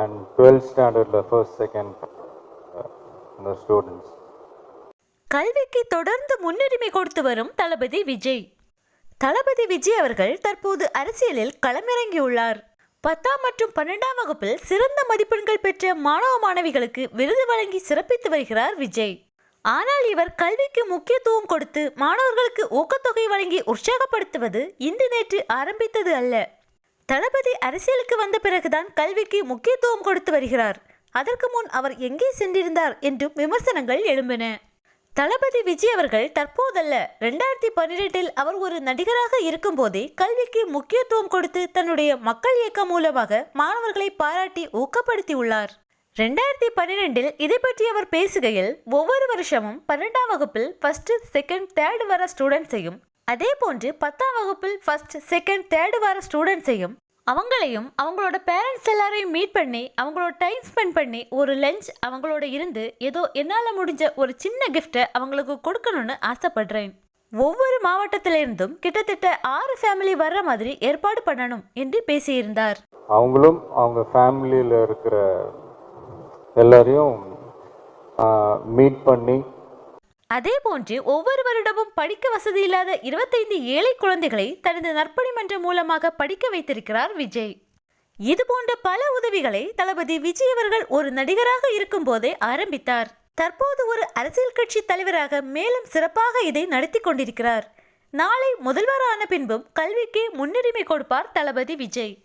And twelfth ஸ்டாண்டர்டில் first second அந்த students கல்விக்கு தொடர்ந்து முன்னுரிமை கொடுத்து வரும் தளபதி விஜய். தளபதி விஜய் அவர்கள் தற்போது அரசியலில் களமிறங்கியுள்ளார். பத்தாம் மற்றும் பன்னெண்டாம் வகுப்பில் சிறந்த மதிப்பெண்கள் பெற்ற மாணவ மாணவிகளுக்கு விருது வழங்கி சிறப்பித்து வருகிறார் விஜய். ஆனால் இவர் கல்விக்கு முக்கியத்துவம் கொடுத்து மாணவர்களுக்கு ஊக்கத்தொகை வழங்கி உற்சாகப்படுத்துவது இன்று நேற்று ஆரம்பித்தது அல்ல. தளபதி அரசியலுக்கு வந்த பிறகுதான் கல்விக்கு முக்கியத்துவம் கொடுத்து வருகிறார். அதற்கு முன் அவர் எங்கே சென்றிருந்தார் என்றும் விமர்சனங்கள் எழும்பின. தளபதி விஜய் அவர்கள் தற்போதல்ல. ரெண்டாயிரத்தி பன்னிரெண்டில் அவர் ஒரு நடிகராக இருக்கும்போதே கல்விக்கு முக்கியத்துவம் கொடுத்து தன்னுடைய மக்கள் இயக்கம் மூலமாக மாணவர்களை பாராட்டி ஊக்கப்படுத்தியுள்ளார் ரெண்டாயிரத்தி பன்னிரெண்டில் இதை பற்றி அவர் பேசுகையில் ஒவ்வொரு வருஷமும் பன்னெண்டாம் வகுப்பில் ஃபர்ஸ்ட் செகண்ட் தேர்டு வர ஸ்டூடெண்ட்ஸையும் அதே போன்று பத்தாம் வகுப்பில் ஃபர்ஸ்ட் செகண்ட் தேர்டு வர ஸ்டூடெண்ட்ஸையும் அவங்களையும் அவங்களோட பேரண்ட்ஸ் எல்லாரையும் மீட் பண்ணி அவங்களோட டைம் ஸ்பெண்ட் பண்ணி ஒரு லஞ்ச் அவங்களோட இருந்து ஏதோ என்னால் முடிஞ்ச ஒரு சின்ன கிஃப்ட்டை அவங்களுக்கு கொடுக்கணும்னு ஆசைப்படுறேன். ஒவ்வொரு மாவட்டத்திலிருந்தும் கிட்டத்தட்ட ஆறு ஃபேமிலி வர்ற மாதிரி ஏற்பாடு பண்ணணும் என்று பேசியிருந்தார். அவங்களும் அவங்க ஃபேமிலியில் இருக்கிற எல்லாரையும் மீட் பண்ணி அதே போன்று ஒவ்வொரு வருடமும் படிக்க வசதி இல்லாத இருபத்தைந்து ஏழை குழந்தைகளை தனது நற்பணி மன்றம் மூலமாக படிக்க வைத்திருக்கிறார் விஜய். இது போன்ற பல உதவிகளை தளபதி விஜய் அவர்கள் ஒரு நடிகராக இருக்கும்போதே ஆரம்பித்தார். தற்போது ஒரு அரசியல் கட்சி தலைவராக மேலும் சிறப்பாக இதை நடத்தி கொண்டிருக்கிறார். நாளை முதல்வரான பின்பும் கல்விக்கு முன்னுரிமை கொடுப்பார் தளபதி விஜய்.